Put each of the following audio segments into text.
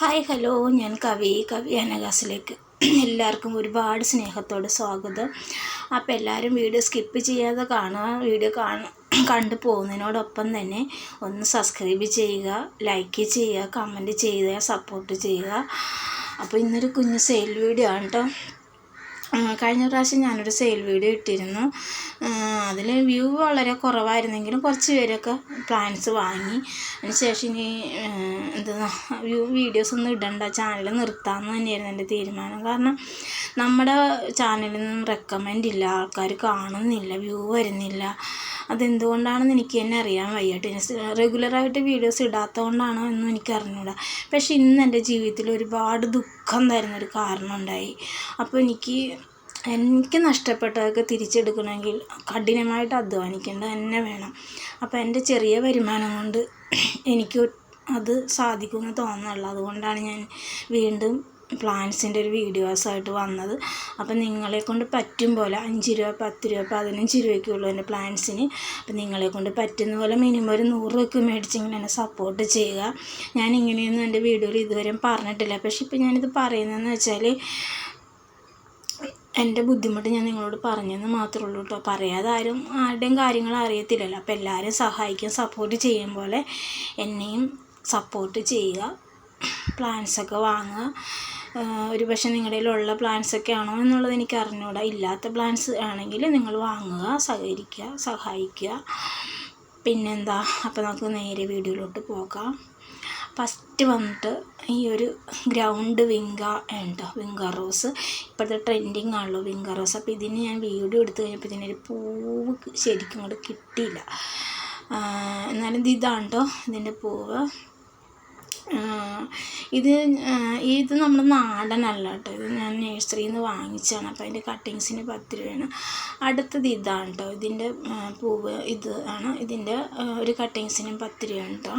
Hi hello. ഞാൻ കവി കവി അനകാസിലേക്ക്. എല്ലാവർക്കും ഒരുപാട് സ്നേഹത്തോടെ സ്വാഗതം. അപ്പോൾ എല്ലാവരും വീഡിയോ സ്കിപ്പ് ചെയ്യാതെ കാണുക വീഡിയോ കാണാൻ കണ്ടു പോകുന്നതിനോടൊപ്പം തന്നെ ഒന്ന് സബ്സ്ക്രൈബ് ചെയ്യുക ലൈക്ക് ചെയ്യുക കമന്റ് ചെയ്യുക സപ്പോർട്ട് ചെയ്യുക. അപ്പോൾ ഇന്നൊരു കുഞ്ഞു സെയിൽ വീഡിയോ ആണ് കേട്ടോ കഴിഞ്ഞ പ്രാവശ്യം ഞാനൊരു സെയിൽ വീഡിയോ ഇട്ടിരുന്നു. അതിൽ വ്യൂ വളരെ കുറവായിരുന്നെങ്കിലും കുറച്ച് പേരൊക്കെ പ്ലാൻസ് വാങ്ങി. അതിനുശേഷം ഇനി എന്താ വ്യൂ വീഡിയോസ് ഒന്നും ഇടണ്ട ചാനൽ നിർത്താമെന്ന് തന്നെയായിരുന്നു എന്റെ തീരുമാനം. കാരണം നമ്മുടെ ചാനലിൽ നിന്നും റെക്കമെൻഡ് ഇല്ല ആൾക്കാർ കാണുന്നില്ല വ്യൂ വരുന്നില്ല. അതെന്തുകൊണ്ടാണെന്ന് എനിക്ക് തന്നെ അറിയാൻ വയ്യാട്ട് റെഗുലറായിട്ട് വീഡിയോസ് ഇടാത്തതുകൊണ്ടാണോ എന്നും എനിക്ക് അറിഞ്ഞൂടാ. പക്ഷെ ഇന്ന് എന്റെ ജീവിതത്തിൽ ഒരുപാട് ദുഃഖം തരുന്നൊരു കാരണം ഉണ്ടായി അപ്പോൾ എനിക്ക് എനിക്ക് നഷ്ടപ്പെട്ടതൊക്കെ തിരിച്ചെടുക്കണമെങ്കിൽ കഠിനമായിട്ട് അധ്വാനിക്കേണ്ടത് തന്നെ വേണം. അപ്പോൾ എന്റെ ചെറിയ വരുമാനം കൊണ്ട് എനിക്ക് അത് സാധിക്കുമെന്ന് തോന്നുന്നുള്ളൂ. അതുകൊണ്ടാണ് ഞാൻ വീണ്ടും പ്ലാൻസിന്റെ ഒരു വീഡിയോസായിട്ട് വന്നത്. അപ്പം നിങ്ങളെ കൊണ്ട് പറ്റും പോലെ അഞ്ച് രൂപ പത്ത് രൂപ പതിനഞ്ച് രൂപയ്ക്കുള്ളൂ എന്റെ പ്ലാൻസിന് അപ്പം നിങ്ങളെ കൊണ്ട് പറ്റുന്ന പോലെ മിനിമം ഒരു നൂറ് രൂപയ്ക്ക് മേടിച്ചെങ്കിൽ എന്നെ സപ്പോർട്ട് ചെയ്യുക. ഞാൻ ഇങ്ങനെയൊന്നും എന്റെ വീഡിയോയിൽ ഇതുവരെ പറഞ്ഞിട്ടില്ല. പക്ഷെ ഇപ്പം ഞാനിത് പറയുന്നതെന്ന് വെച്ചാൽ എന്റെ ബുദ്ധിമുട്ട് ഞാൻ നിങ്ങളോട് പറഞ്ഞെന്ന് മാത്രമേ ഉള്ളൂ കേട്ടോ പറയാതെ ആരും ആരുടെയും കാര്യങ്ങൾ അറിയത്തില്ലല്ലോ. അപ്പോൾ എല്ലാവരും സഹായിക്കും സപ്പോർട്ട് ചെയ്യും പോലെ എന്നെയും സപ്പോർട്ട് ചെയ്യുക. പ്ലാൻസൊക്കെ വാങ്ങുക. ഒരു പക്ഷേ നിങ്ങളുടെ കയ്യിലുള്ള പ്ലാൻസൊക്കെ ആണോ എന്നുള്ളത് എനിക്ക് അറിഞ്ഞുകൂടാ ഇല്ലാത്ത പ്ലാൻസ് ആണെങ്കിൽ നിങ്ങൾ വാങ്ങുക സഹകരിക്കുക സഹായിക്കുക. പിന്നെന്താ? അപ്പോൾ നമുക്ക് നേരെ വീഡിയോയിലോട്ട് പോകാം. ഫസ്റ്റ് വന്നിട്ട് ഈ ഒരു ഗ്രൗണ്ട് വിങ്ക ഉണ്ടോ? Vinca rose. ഇപ്പോഴത്തെ ട്രെൻഡിങ് ആണല്ലോ വിങ്ക റോസ്. അപ്പോൾ ഇതിന് ഞാൻ വീഡിയോ എടുത്തു കഴിഞ്ഞപ്പോൾ ഇതിനൊരു പൂവ് ശരിക്കും കൂടെ കിട്ടിയില്ല. എന്നാലും ഇത് ഇതാണ് കേട്ടോ ഇതിന്റെ പൂവ്. ഇത് ഇത് നമ്മുടെ നാടനല്ല കേട്ടോ ഇത് ഞാൻ നേഴ്സറിയിൽ നിന്ന് വാങ്ങിച്ചതാണ്. അപ്പോൾ അതിന്റെ കട്ടിങ്സിന് പത്ത് രൂപയാണ്. അടുത്തത് ഇതാണ് കേട്ടോ ഇതിന്റെ പൂവ് ഇത് ആണ്. ഇതിന്റെ ഒരു കട്ടിങ്സിനും പത്ത് രൂപയാണ് കേട്ടോ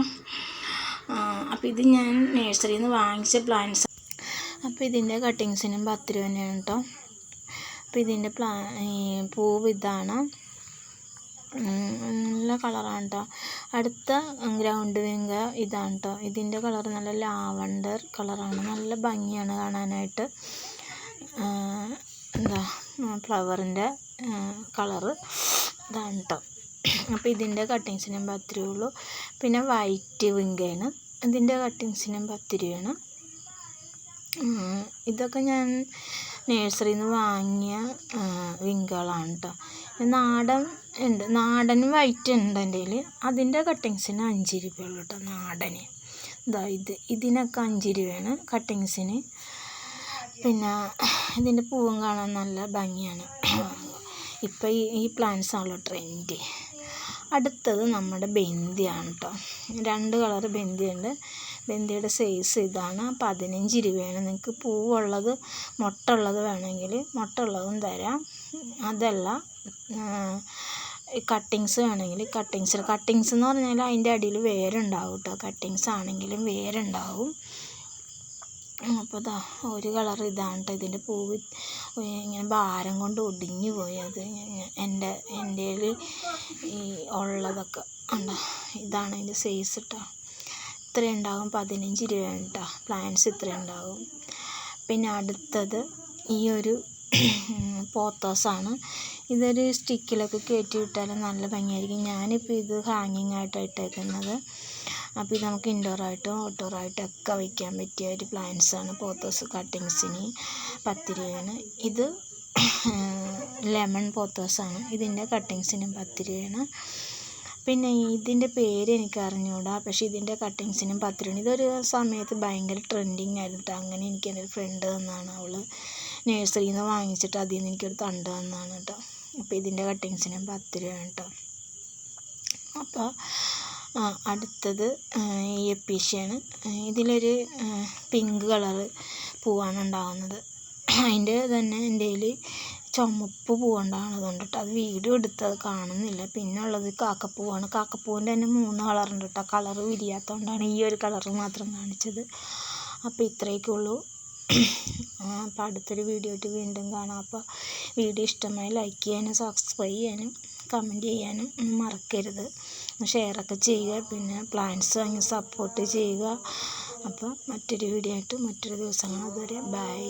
അപ്പോൾ ഇത് ഞാൻ നേഴ്സറിയിൽ നിന്ന് വാങ്ങിച്ച പ്ലാന്റ്സ് അപ്പോൾ ഇതിന്റെ കട്ടിങ്സിനും പത്ത് രൂപ തന്നെയാണ് കേട്ടോ അപ്പോൾ ഇതിന്റെ പ്ലാ പൂവ് ഇതാണ്. നല്ല കളറാണ് കേട്ടോ അടുത്ത ഗ്രൗണ്ട് വിങ്ക ഇതാണ് കേട്ടോ ഇതിന്റെ കളർ നല്ല ലാവണ്ടർ കളറാണ്. നല്ല ഭംഗിയാണ് കാണാനായിട്ട്. എന്താ ഫ്ലവറിന്റെ കളറ് ഇതാണ് കേട്ടോ അപ്പോൾ ഇതിന്റെ കട്ടിങ്സിനും പത്ത് ഉള്ളൂ പിന്നെ വൈറ്റ് വിങ്കയാണ് ഇതിന്റെ കട്ടിങ്സിനും രൂപയാണ് ഉം, ഇതൊക്കെ ഞാൻ നേഴ്സറിയിൽ നിന്ന് വാങ്ങിയ വിങ്കളാണ് കേട്ടോ നാടൻ ഉണ്ട് നാടൻ വൈറ്റ് ഉണ്ട് എന്റെ കയ്യിൽ അതിന്റെ കട്ടിങ്സിന് അഞ്ച് രൂപയുള്ളൂ കേട്ടോ നാടന്. ഇതാ ഇത് ഇതിനൊക്കെ അഞ്ച് രൂപയാണ് കട്ടിങ്സിന്. പിന്നെ ഇതിന്റെ പൂവും കാണാൻ നല്ല ഭംഗിയാണ്. ഇപ്പം ഈ ഈ പ്ലാന്റ്സ് ആണല്ലോ ട്രെൻഡ് അടുത്തത് നമ്മുടെ ബെന്തിയാണ് കേട്ടോ രണ്ട് കളർ ബെന്തിയുണ്ട് ബെന്തിയുടെ സൈസ് ഇതാണ്. പതിനഞ്ച് രൂപയാണ്. നിങ്ങൾക്ക് പൂവുള്ളത് മുട്ട ഉള്ളത് വേണമെങ്കിൽ മുട്ട ഉള്ളതും തരാം. അതല്ല കട്ടിങ്സ് വേണമെങ്കിൽ കട്ടിങ്സ് കട്ടിങ്സ് എന്ന് പറഞ്ഞാൽ അതിന്റെ അടിയിൽ വേരുണ്ടാവും കേട്ടോ കട്ടിങ്സ് ആണെങ്കിലും വേരുണ്ടാവും. അപ്പോൾ ഇതാ ഒരു കളർ ഇതാണ് കേട്ടോ ഇതിന്റെ പൂവ് ഇങ്ങനെ ഭാരം കൊണ്ട് ഒടിഞ്ഞു പോയി. അത് എന്റെ എന്റെ ഈ ഉള്ളതൊക്കെ ഉണ്ടോ? ഇതാണ് അതിന്റെ സൈസ് കേട്ടോ ഇത്ര ഉണ്ടാകും പതിനഞ്ച് രൂപയാണ് കേട്ടോ പ്ലാന്റ്സ് ഇത്ര ഉണ്ടാകും പിന്നെ അടുത്തത് ഈ ഒരു പോത്തോസാണ് ഇതൊരു സ്റ്റിക്കിലൊക്കെ കയറ്റി വിട്ടാൽ നല്ല ഭംഗിയായിരിക്കും. ഞാനിപ്പോൾ ഇത് ഹാങ്ങിങ് ആയിട്ടാണ് ഇട്ടേക്കുന്നത്. അപ്പോൾ ഇത് നമുക്ക് ഇൻഡോറായിട്ടും ഔട്ട്ഡോറായിട്ടും ഒക്കെ വയ്ക്കാൻ പറ്റിയ ഒരു ആണ് പോത്തോസ് കട്ടിങ്സിന് പത്ത് രൂപയാണ് ഇത് ലെമൺ പോത്തോസാണ് ഇതിന്റെ കട്ടിങ്സിനും പത്ത് രൂപയാണ് പിന്നെ ഇതിന്റെ പേര് എനിക്ക് അറിഞ്ഞുകൂടാ പക്ഷേ ഇതിന്റെ കട്ടിങ്സിനും പത്ത് രൂപയാണ് ഇതൊരു സമയത്ത് ഭയങ്കര ട്രെൻഡിങ് ആയിരുന്നു കേട്ടോ അങ്ങനെ എനിക്ക് എന്റെ ഒരു ഫ്രണ്ട് തന്നാണ് അവൾ നഴ്സറിയിൽ നിന്ന് വാങ്ങിച്ചിട്ട് അതിൽ നിന്ന് എനിക്കൊരു തണ്ട് തന്നാണ് കേട്ടോ അപ്പോൾ ഇതിന്റെ കട്ടിങ്സിനും പത്ത് രൂപയാണ് കേട്ടോ അപ്പോൾ അടുത്തത് എപ്പീഷ്യയാണ് ഇതിലൊരു പിങ്ക് കളറ് പൂവാണ് ഉണ്ടാകുന്നത് അതിന്റെ തന്നെ എന്റെ കയ്യിൽ ചുമപ്പ് പൂവുണ്ടാകുന്നത് കൊണ്ട് കേട്ടോ. അത് വീഡിയോ എടുത്തത് കാണുന്നില്ല. പിന്നെ ഉള്ളത് കാക്കപ്പൂവാണ്. കാക്കപ്പൂവിന്റെ തന്നെ മൂന്ന് കളറുണ്ട് കേട്ടോ. കളറ് വിരിയാത്തതുകൊണ്ടാണ് ഈ ഒരു കളറ് മാത്രം കാണിച്ചത്. അപ്പോൾ ഇത്രയൊക്കെ ഉള്ളൂ. അപ്പോൾ അടുത്തൊരു വീഡിയോ ആയിട്ട് വീണ്ടും കാണാം. അപ്പോൾ വീഡിയോ ഇഷ്ടമായി ലൈക്ക് ചെയ്യാനും സബ്സ്ക്രൈബ് ചെയ്യാനും കമന്റ് ചെയ്യാനും മറക്കരുത്. ഷെയറൊക്കെ ചെയ്യുക പിന്നെ പ്ലാൻസ് വാങ്ങി സപ്പോർട്ട് ചെയ്യുക. അപ്പോൾ മറ്റൊരു വീഡിയോ ആയിട്ട് മറ്റൊരു ദിവസം അതുവരെ ബൈ